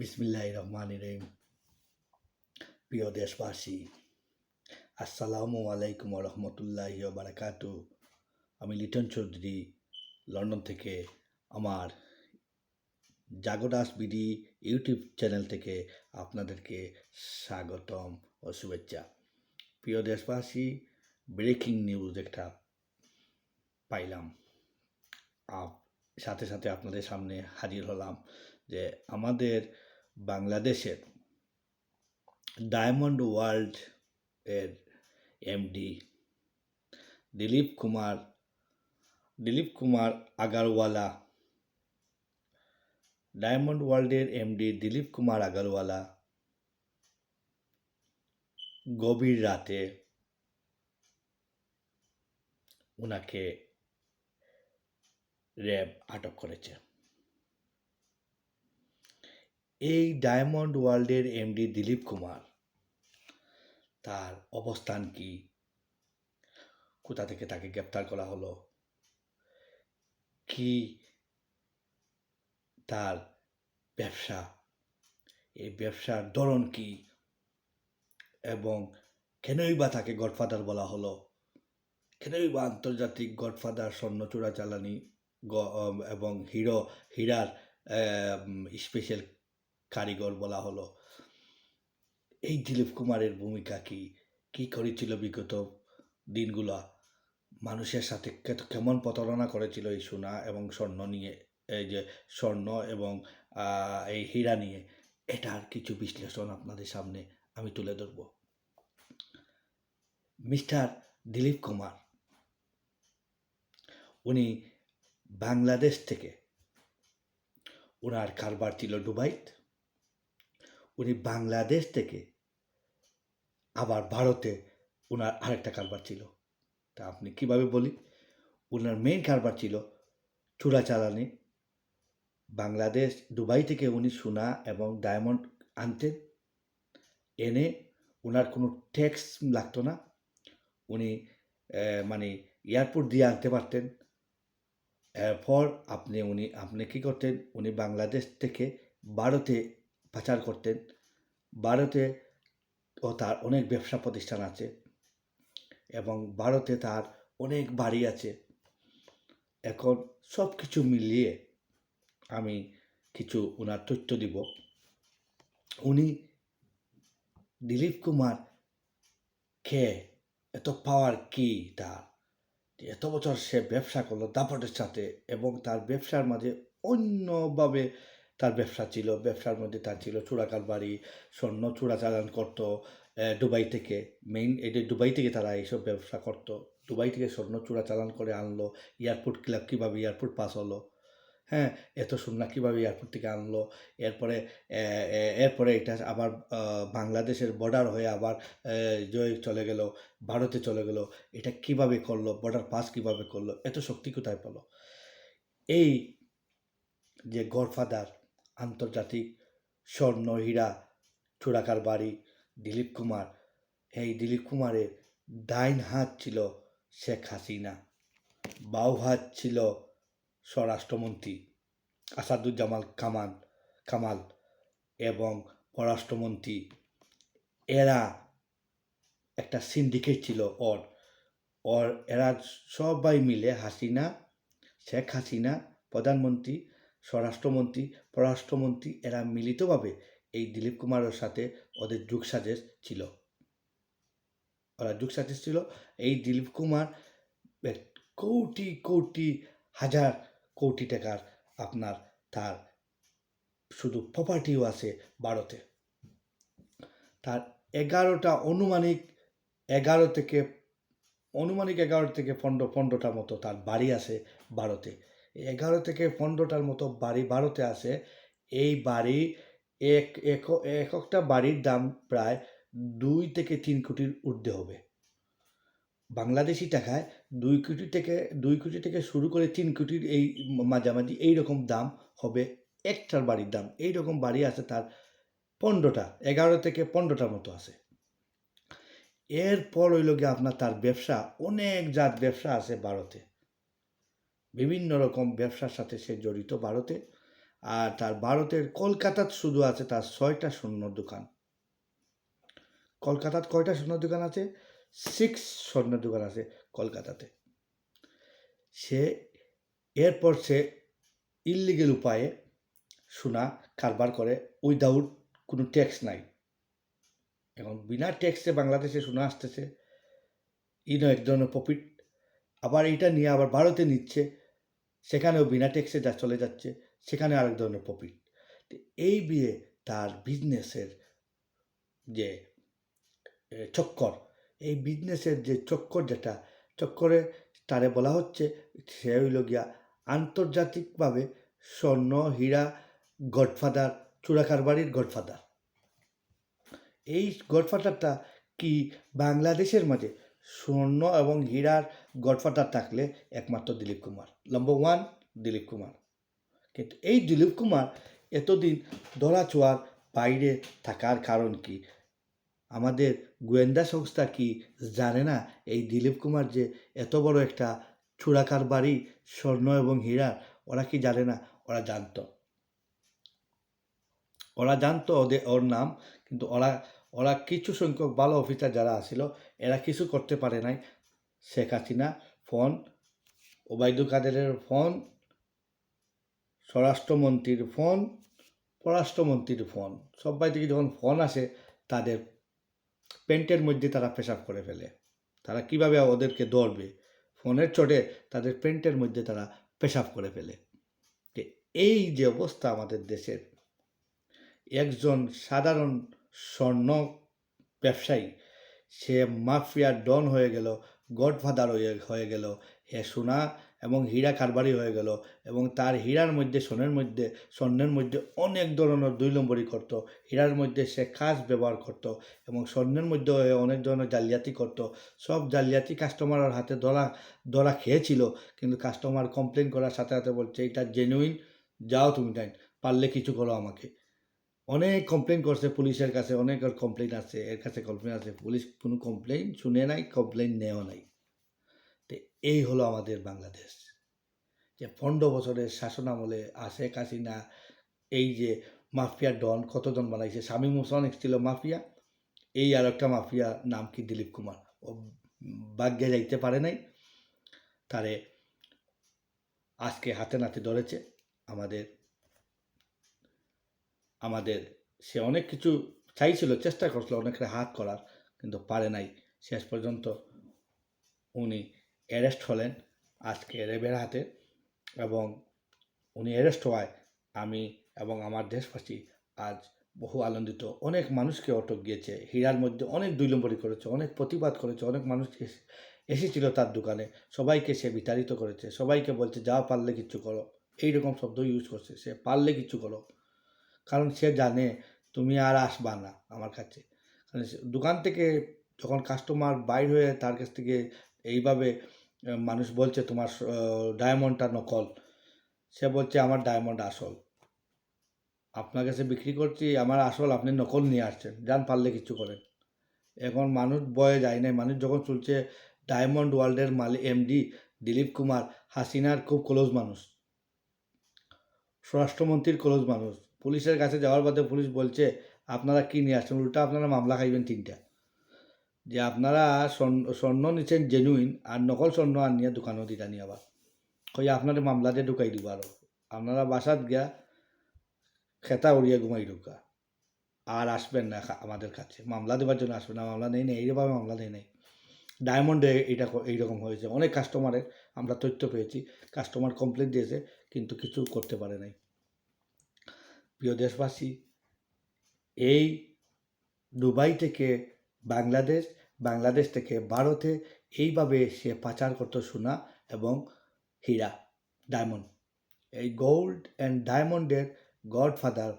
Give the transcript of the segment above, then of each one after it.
বিসমিল্লাহ রহমান রহিম প্রিয় দেশবাসী আসসালামু আলাইকুম রহমতুল্লাহ বারাকাতু আমি লিটন চৌধুরী, লন্ডন থেকে আমার জাগদাস বিডি ইউটিউব চ্যানেল থেকে আপনাদেরকে স্বাগতম ও শুভেচ্ছা। প্রিয় দেশবাসী, ব্রেকিং নিউজ একটা পাইলাম। সাথে সাথে আপনাদের সামনে হাজির হলাম যে আমাদের বাংলাদেশের ডায়মন্ড ওয়ার্ল্ড এর এমডি দিলীপ কুমার দিলীপ কুমার আগারওয়ালা, ডায়মন্ড ওয়ার্ল্ডের এমডি দিলীপ কুমার আগারওয়ালা, গভীর রাতে ওনাকে র্যাব আটক করেছে। এই ডায়মন্ড ওয়ার্ল্ডের এমডি দিলীপ কুমার, তার অবস্থান কি? কোথা থেকে তাকে গ্রেপ্তার করা হলো? কি তার ব্যবসা? এই ব্যবসার ধরন কি? এবং কেনই বা তাকে গডফাদার বলা হলো? কেনই বা আন্তর্জাতিক গডফাদার, স্বর্ণ চোরাচালানি এবং হিরো, হীরার স্পেশাল কারিগর বলা হলো। এই দিলীপ কুমারের ভূমিকা কি? কি করেছিল বিগত দিনগুলা? মানুষের সাথে কেমন প্রতারণা করেছিল এই সোনা এবং স্বর্ণ নিয়ে? এই যে স্বর্ণ এবং এই হীরা নিয়ে। এটার কিছু বিশ্লেষণ আপনাদের সামনে আমি তুলে ধরব। মিস্টার দিলীপ কুমার, উনি বাংলাদেশ থেকে ওনার কারবার ছিল দুবাইত। উনি বাংলাদেশ থেকে আবার ভারতে ওনার আরেকটা কারবার ছিল। তা আপনি কীভাবে বলি? ওনার মেইন কারবার ছিল চোরাচালানি। বাংলাদেশ দুবাই থেকে উনি সোনা এবং ডায়মন্ড আনতেন। এনে ওনার কোনো ট্যাক্স লাগতো না। উনি মানে এয়ারপোর্ট দিয়ে আনতে পারতেন। এরপর আপনি, উনি, আপনি কী করতেন? উনি বাংলাদেশ থেকে ভারতে পাচার করতেন। ভারতে ও তার অনেক ব্যবসা প্রতিষ্ঠান আছে এবং ভারতে তার অনেক বাড়ি আছে। এখন সব কিছু মিলিয়ে আমি কিছু ওনার তথ্য দিব। উনি দিলীপ কুমার কে? এত পাওয়ার কি তার? এত বছর সে ব্যবসা করল দাপটের সাথে এবং তার ব্যবসার মাঝে অন্যভাবে তার ব্যবসা ছিল, ব্যবসার মধ্যে তার ছিল চোরাকার বাড়ি স্বর্ণ চোরাচালান করতো দুবাই থেকে। মেইন এটা দুবাই থেকে তারা এইসব ব্যবসা করতো। দুবাই থেকে স্বর্ণ চোরাচালান করে আনলো, এয়ারপোর্ট ক্লাব কীভাবে এয়ারপোর্ট পাস হলো? হ্যাঁ এত সোনা কীভাবে এয়ারপোর্ট থেকে আনলো? এরপরে এরপরে এটা আবার বাংলাদেশের বর্ডার হয়ে আবার জয় চলে গেল, ভারতে চলে গেল। এটা কীভাবে করল? বর্ডার পাস কীভাবে করল? এত শক্তি কোথায় পেল? এই যে গডফাদার আন্তর্জাতিক স্বর্ণ হীরা চোরাকার বাড়ি দিলীপ কুমার। এই দিলীপ কুমারের ডাইন হাত ছিল শেখ হাসিনা বাউ হাত ছিল স্বরাষ্ট্রমন্ত্রী আসাদুজ্জামাল কামাল কামাল এবং পররাষ্ট্রমন্ত্রী। এরা একটা সিন্ডিকেট ছিল ওর। ওর, এরা সবাই মিলে হাসিনা, শেখ হাসিনা, প্রধানমন্ত্রী স্বরাষ্ট্রমন্ত্রী, পররাষ্ট্রমন্ত্রী এরা মিলিতভাবে এই দিলীপ কুমারের সাথে ওদের যুগসাজেশ ছিল। ওরা যুগসাজেশ ছিল। এই দিলীপ কুমার কোটি কোটি, হাজার কোটি টাকার আপনার তার শুধু প্রপার্টিও আছে ভারতে। তার এগারোটা অনুমানিক, এগারো থেকে, অনুমানিক এগারো থেকে পনেরো, পনেরোটার মতো তার বাড়ি আছে ভারতে। এগারো থেকে পনেরোটার মতো বাড়ি ভারতে আছে। এই বাড়ি এক, এক- এক একটা বাড়ির দাম প্রায় দুই থেকে তিন কোটির ঊর্ধ্বে হবে। বাংলাদেশি টাকায় দুই কোটি থেকে, দুই কোটি থেকে শুরু করে তিন কোটির এই মাঝামাঝি এই রকম দাম হবে একটার বাড়ির দাম। এই রকম বাড়ি আছে তার পনেরোটা, এগারো থেকে পনেরোটার মতো আছে। এরপর হইল গিয়ে আপনার তার ব্যবসা, অনেক জাত ব্যবসা আছে ভারতে। বিভিন্ন রকম ব্যবসার সাথে সে জড়িত ভারতে। আর তার ভারতের কলকাতাত শুধু আছে তার ছয়টা স্বর্ণ দোকান। কলকাতাত কয়টা স্বর্ণ দোকান আছে? সিক্স স্বর্ণ দোকান আছে কলকাতাতে। সে, এরপর সে ইলিগেল উপায়ে সোনা কারবার করে উইদাউট কোনো ট্যাক্স নাই। এখন বিনা ট্যাক্সে বাংলাদেশে সোনা আসতেছে। ইনো এক ধরনের প্রফিট আবার এইটা নিয়ে আবার ভারতে নিচ্ছে। সেখানেও বিনা ট্যাক্সে যা চলে যাচ্ছে, সেখানে আরেক ধরনের প্রফিট এই বিয়ে তার বিজনেসের যে চক্কর, এই বিজনেসের যে চক্কর যেটা, চক্করে তারে বলা হচ্ছে, সে হইল গিয়া আন্তর্জাতিকভাবে স্বর্ণ, হীরা, গডফাদার, চূড়াকারবারির গডফাদার। এই গডফাদারটা কি বাংলাদেশের মাঝে স্বর্ণ এবং হীরার গডফাদার থাকলে একমাত্র Dilip Kumar. Number one Dilip Kumar. কিন্তু এই দিলীপ কুমার এতদিন ধরাছোঁয়ার বাইরে থাকার কারণ কি? আমাদের গোয়েন্দা সংস্থা কি জানে না? এই দিলীপ কুমার যে এত বড় একটা চূড়াকার বাড়ি, স্বর্ণ এবং হীরা ওরা কি জানে না? ওরা জানতো। ওরা জানতো ওদের, ওর নাম, কিন্তু ওরা ওরা কিছু সংখ্যক ভালো অফিসার যারা আসিল এরা কিছু করতে পারে নাই। শেখ হাসিনা ফোন, ওবায়দুল কাদেরের ফোন, স্বরাষ্ট্রমন্ত্রীর ফোন, পররাষ্ট্রমন্ত্রীর ফোন, সবাই থেকে যখন ফোন আসে তাদের প্যান্টের মধ্যে তারা পেশাব করে ফেলে। তারা কীভাবে ওদেরকে ধরবে? ফোনের চোটে তাদের প্যান্টের মধ্যে তারা পেশাব করে ফেলে। এই যে অবস্থা আমাদের দেশের। একজন সাধারণ স্বর্ণ ব্যবসায়ী, সে মাফিয়া ডন হয়ে গেল গডফাদার হয়ে হয়ে গেল। হে সোনা এবং হীরা কারবারি হয়ে গেল এবং তার হীরার মধ্যে, সোনের মধ্যে, স্বর্ণের মধ্যে অনেক ধরনের দুই নম্বরই করত। হীরার মধ্যে সে কাজ ব্যবহার করত এবং স্বর্ণের মধ্যে অনেক ধরনের জালিয়াতি করত। সব জালিয়াতি কাস্টমারের হাতে ধরা ধরা খেয়েছিল কিন্তু কাস্টমার কমপ্লেন করার সাথে সাথে বলছে, এটা জেনুইন যাও তুমি টাইম পারলে কিছু করো আমাকে। অনেক কমপ্লেন করছে পুলিশের কাছে, অনেক কমপ্লেন আছে, এর কাছে কমপ্লেন আছে। পুলিশ কোনো কমপ্লেন শুনে নাই কমপ্লেন নেও নাই। তো এই হলো আমাদের বাংলাদেশ। যে পনেরো বছরের শাসন আমলে শেখ হাসিনা এই যে মাফিয়া ডন কতজন বানাইছে? স্বামী মুসলমান ছিল মাফিয়া। এই আর একটা মাফিয়া নাম কি দিলীপ কুমার? ও ভাগ্যে যাইতে পারে নাই। তারে আজকে হাতে নাতে ধরেছে আমাদের আমাদের। সে অনেক কিছু চাইছিল, চেষ্টা করছিল অনেকের হাত করার, কিন্তু পারে নাই। শেষ পর্যন্ত উনি অ্যারেস্ট হলেন আজকে রেবের হাতে এবং উনি অ্যারেস্ট হওয়ায় আমি এবং আমার দেশবাসী আজ বহু আনন্দিত। অনেক মানুষকে অটক গিয়েছে, হীরার মধ্যে অনেক দুই নম্বরই করেছে, অনেক প্রতিবাদ করেছে, অনেক মানুষ এসে- এসেছিল তার দোকানে, সবাইকে সে বিতাড়িত করেছে, সবাইকে বলছে, যা পারলে কিছু করো। এইরকম শব্দ ইউজ করছে, সে পারলে কিছু করো। কারণ সে জানে তুমি আর আসবা না আমার কাছে। কারণ দোকান থেকে যখন কাস্টমার বাইর হয়ে তার কাছ থেকে এইভাবে মানুষ বলছে তোমার ডায়মন্ডটা নকল। সে বলছে আমার ডায়মন্ড আসল। আপনার কাছে বিক্রি করছি, আমার আসল আপনি নকল নিয়ে আসছেন, যান পারলে কিছু করেন। এখন মানুষ বয়ে যায় নাই, মানুষ যখন চলছে ডায়মন্ড ওয়ার্ল্ডের মালিক এমডি দিলীপ কুমার, হাসিনার খুব ক্লোজ মানুষ। স্বরাষ্ট্রমন্ত্রীর ক্লোজ মানুষ। পুলিশের কাছে যাওয়ার বাদে পুলিশ বলছে, আপনারা কী নিয়ে আসছেন? উল্টা আপনারা মামলা খাইবেন তিনটা। যে আপনারা স্বর্ণ নিচ্ছেন জেনুইন আর নকল স্বর্ণ আর নিয়ে দোকানও দিটা নিয়ে আবার। কই আপনাদের মামলাতে ঢুকাই দিব আরও আপনারা বাসাত গিয়া খেতা উড়িয়ে ঘুমাই ঢুকা। আর আসবেন না আমাদের কাছে। মামলা দেওয়ার জন্য আসবেন না, মামলা নেই নেই এইভাবে মামলা নেই নেই। ডায়মন্ডে ক- এইরকম হয়েছে। অনেক কাস্টমারের আমরা তথ্য পেয়েছি। কাস্টমার কমপ্লেন দিয়েছে, কিন্তু কিছু করতে পারে নাই। প্রিয় দেশবাসী, এই দুবাই থেকে বাংলাদেশ বাংলাদেশ থেকে ভারতে এইভাবে সে পাচার করতো সোনা এবং হীরা ডায়মন্ড এই গোল্ড অ্যান্ড ডায়মন্ডের গডফাদার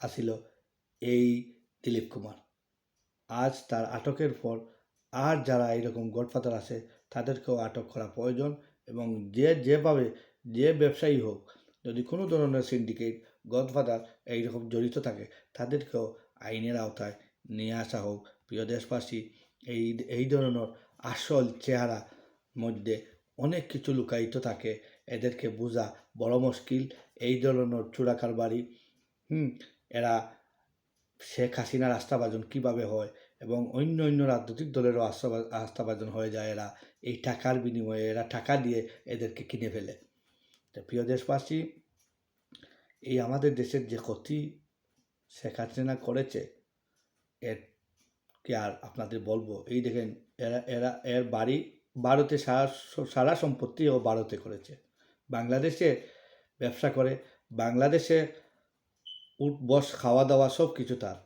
আসিল এই দিলীপ কুমার। আজ তার আটকের পর আর যারা এরকম গডফাদার আছে, তাদেরকেও আটক করা প্রয়োজন এবং যে যেভাবে, যে ব্যবসায়ী হোক যদি কোনো ধরনের সিন্ডিকেট গডফাদার এইরকম জড়িত থাকে, তাদেরকেও আইনের আওতায় নিয়ে আসা হোক। প্রিয় দেশবাসী, এই এই ধরনের আসল চেহারা মধ্যে অনেক কিছু লুকায়িত থাকে। এদেরকে বোঝা বড় মুশকিল। এই ধরনের চোরা বাড়ি, হুম, এরা শেখ হাসিনার আস্থাভাজন কীভাবে হয় এবং অন্য অন্য রাজনৈতিক দলেরও আস্থা আস্থাভাজন হয়ে যায় এরা। এই টাকার বিনিময়ে এরা টাকা দিয়ে এদেরকে কিনে ফেলে। প্রিয় দেশবাসী, এই আমাদের দেশের যে ক্ষতি শেখ হাসিনা করেছে, এর কি আর আপনাদের বলব? এই দেখেন, এরা এরা, এর বাড়ি ভারতে সারা সারা সম্পত্তি ও ভারতে করেছে। বাংলাদেশে ব্যবসা করে, বাংলাদেশে উঠ বস, খাওয়া দাওয়া সব কিছু তার।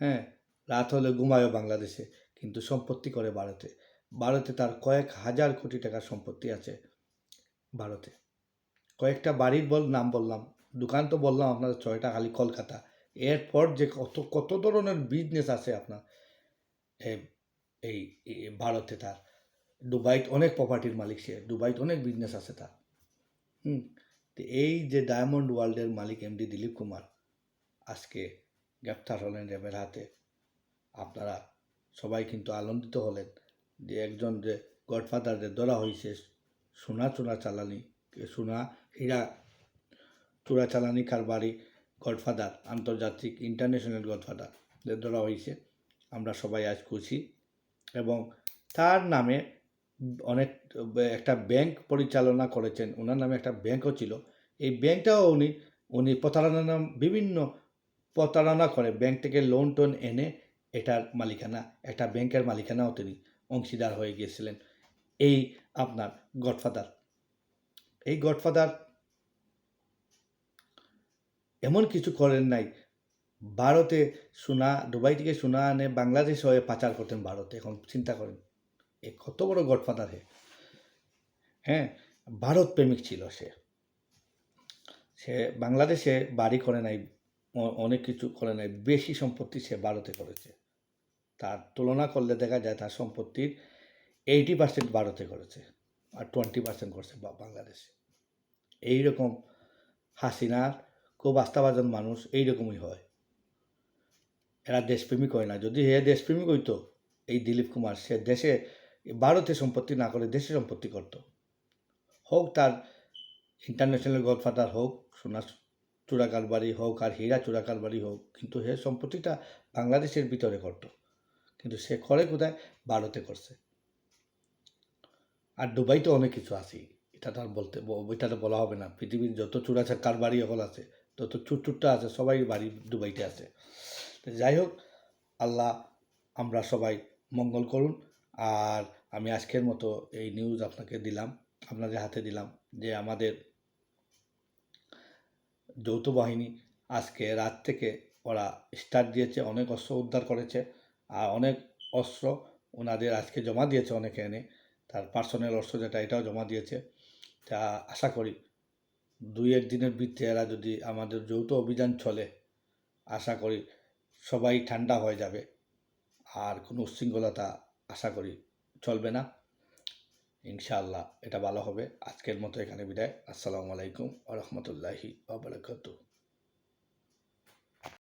হ্যাঁ রাত হলে ঘুমায়ও বাংলাদেশে, কিন্তু সম্পত্তি করে ভারতে। ভারতে তার কয়েক হাজার কোটি টাকার সম্পত্তি আছে ভারতে। কয়েকটা বাড়ির বল নাম বললাম, দোকান তো বললাম আপনার ছয়টা, খালি কলকাতা। এরপর যে কত কত ধরনের বিজনেস আছে আপনার এই ভারতে তার। দুবাইতে অনেক প্রপার্টির মালিক সে, দুবাইতে অনেক বিজনেস আছে তার। হুম, তো এই যে ডায়মন্ড ওয়ার্ল্ডের মালিক এমডি দিলীপ কুমার, আজকে গ্রেপ্তার হলেন র্যাবের হাতে। আপনারা সবাই কিন্তু আনন্দিত হলেন যে একজন যে গডফাদারদের ধরা হয়েছে সোনা চোরা চালানি সোনা হীরা চোরা চালানি কারবারি, গডফাদার, আন্তর্জাতিক ইন্টারন্যাশনাল গডফাদার ধরা হয়েছে। আমরা সবাই আজ খুশি। এবং তার নামে অনেক, একটা ব্যাংক পরিচালনা করেছেন। ওনার নামে একটা ব্যাংকও ছিল। এই ব্যাংকটাও উনি উনি প্রতারণা নাম, বিভিন্ন প্রতারণা করে। ব্যাংক থেকে লোন টোন এনে এটার মালিকানা, একটা ব্যাংকের মালিকানাও তিনি অংশীদার হয়ে গিয়েছিলেন। এই আপনার গডফাদার। এই গডফাদার এমন কিছু করেন নাই। ভারতে সোনা দুবাই থেকে সোনা আনে বাংলাদেশ হয়ে পাচার করতেন ভারতে, এখন চিন্তা করেন। এ কত বড় গডফাদার হে। হ্যাঁ ভারত প্রেমিক ছিল সে। সে বাংলাদেশে বাড়ি করে নাই অনেক কিছু করে নাই, বেশি সম্পত্তি সে ভারতে করেছে। তার তুলনা করলে দেখা যায় তার সম্পত্তির এইটি পার্সেন্ট ভারতে করেছে আর টোয়েন্টি পার্সেন্ট করছে বাংলাদেশে। এইরকম হাসিনার খুব আস্থাভাজন মানুষ, এইরকমই হয়। এরা দেশপ্রেমিক হয় না। যদি হে দেশপ্রেমিক হইতো, এই দিলীপ কুমার, সে দেশে, ভারতে সম্পত্তি না করে দেশে সম্পত্তি করত। হোক তার ইন্টারন্যাশনাল গডফাদার হোক, সোনা চূড়া কারবারি হোক আর হীরা চূড়া কারবারি হোক, কিন্তু হে সম্পত্তিটা বাংলাদেশের ভিতরে করত। কিন্তু সে করে কোথায়? ভারতে করছে। আর দুবাইতে অনেক কিছু আছে এটা তো আর বলতে এটা তো বলা হবে না। পৃথিবীর যত চূড়া কারবারি হল আছে তত চুটচুটটা আছে, সবাই বাড়ি দুবাইতে আছে। যাই হোক, আল্লাহ আমরা সবাই মঙ্গল করুন। আর আমি আজকের মতো এই নিউজ আপনাকে দিলাম, আপনাদের হাতে দিলাম যে আমাদের যৌথ বাহিনী আজকে রাত থেকে ওরা স্টার্ট দিয়েছে, অনেক অস্ত্র উদ্ধার করেছে আর অনেক অস্ত্র ওনাদের আজকে জমা দিয়েছে অনেকে এনে। তার পার্সোনাল অস্ত্র যেটা, এটাও জমা দিয়েছে। তা আশা করি দুই এক দিনের ভিত্তিতে এরা যদি আমাদের যৌথ অভিযান চলে, আশা করি সবাই ঠান্ডা হয়ে যাবে। আর কোনো উচ্ছৃঙ্খলতা আশা করি চলবে না। ইনশাআল্লাহ এটা ভালো হবে। আজকের মতো এখানে বিদায়। আসসালামু আলাইকুম আ রহমতুল্লাহি আবরাকাতু